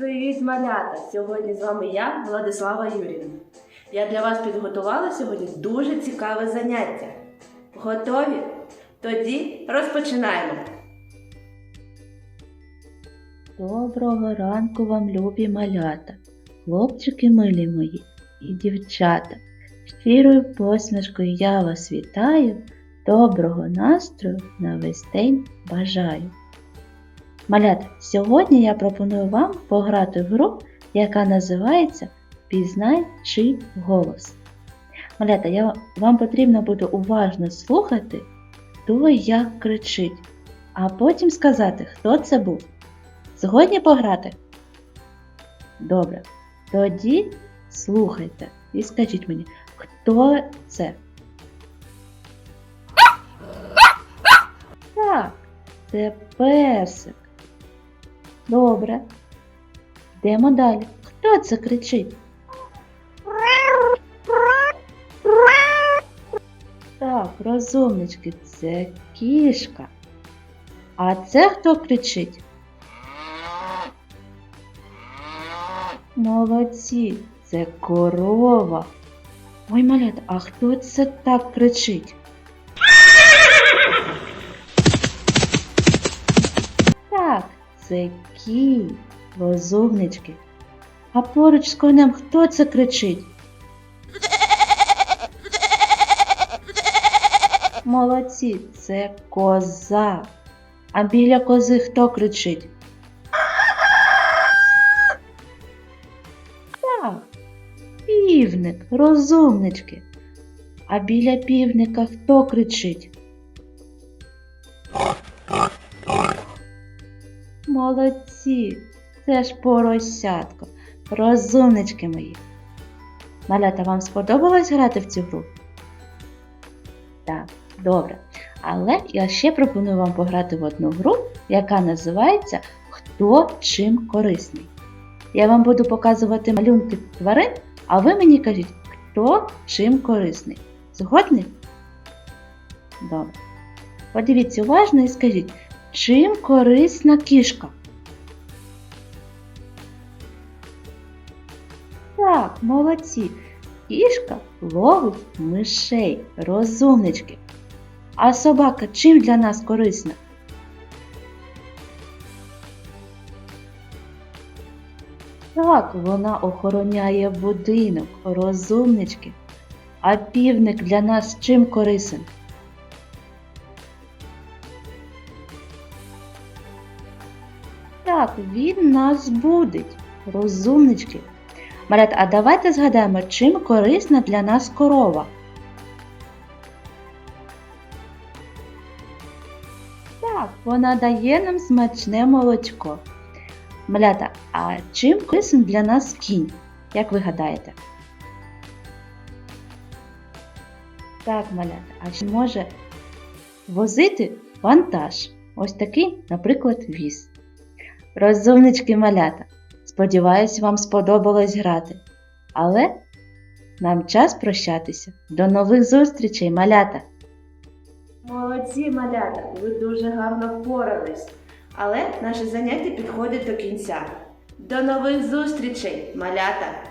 Привіт, малята! Сьогодні з вами я, Владислава Юрівна. Я для вас підготувала сьогодні дуже цікаве заняття. Готові? Тоді розпочинаємо. Доброго ранку вам, любі малята, хлопчики милі мої і дівчата. Щирою посмішкою я вас вітаю, доброго настрою на весь день бажаю. Малята, сьогодні я пропоную вам пограти в гру, яка називається Пізнай чий голос. Малята, я, вам потрібно буде уважно слухати, хто як кричить, а потім сказати, хто це був. Згодні пограти? Добре. Тоді слухайте і скажіть мені, хто це? Так, це персик. Добре. Йдемо далі. Хто це кричить? Так, розумнички, це кішка. А це хто кричить? Молодці, це корова. Ой, малята, а хто це так кричить? Це кінь, розумнички. А поруч з конем хто це кричить? Молодці, це коза. А біля кози хто кричить? Півник, розумнички. А біля півника хто кричить? Молодці, це ж поросятко, розумнички мої. Малята, вам сподобалось грати в цю гру? Так, добре. Але я ще пропоную вам пограти в одну гру, яка називається Хто чим корисний. Я вам буду показувати малюнки тварин, а ви мені кажіть, хто чим корисний. Згодні? Добре. Подивіться уважно і скажіть, чим корисна кішка? Так, молодці. Кішка ловить мишей, розумнички. А собака чим для нас корисна? Так, вона охороняє будинок, розумнички. А півник для нас чим корисен? Так, він нас будить, розумнички. Марет, а давайте згадаємо, чим корисна для нас корова. Так, вона дає нам смачне молочко. Малята, а чим корисен для нас кінь? Як ви гадаєте? Так, малята, а чи може возити вантаж? Ось такий, наприклад, віз. Розумнички малята. Сподіваюсь, вам сподобалось грати. Але нам час прощатися. До нових зустрічей, малята! Молодці, малята! Ви дуже гарно впорались. Але наше заняття підходить до кінця. До нових зустрічей, малята!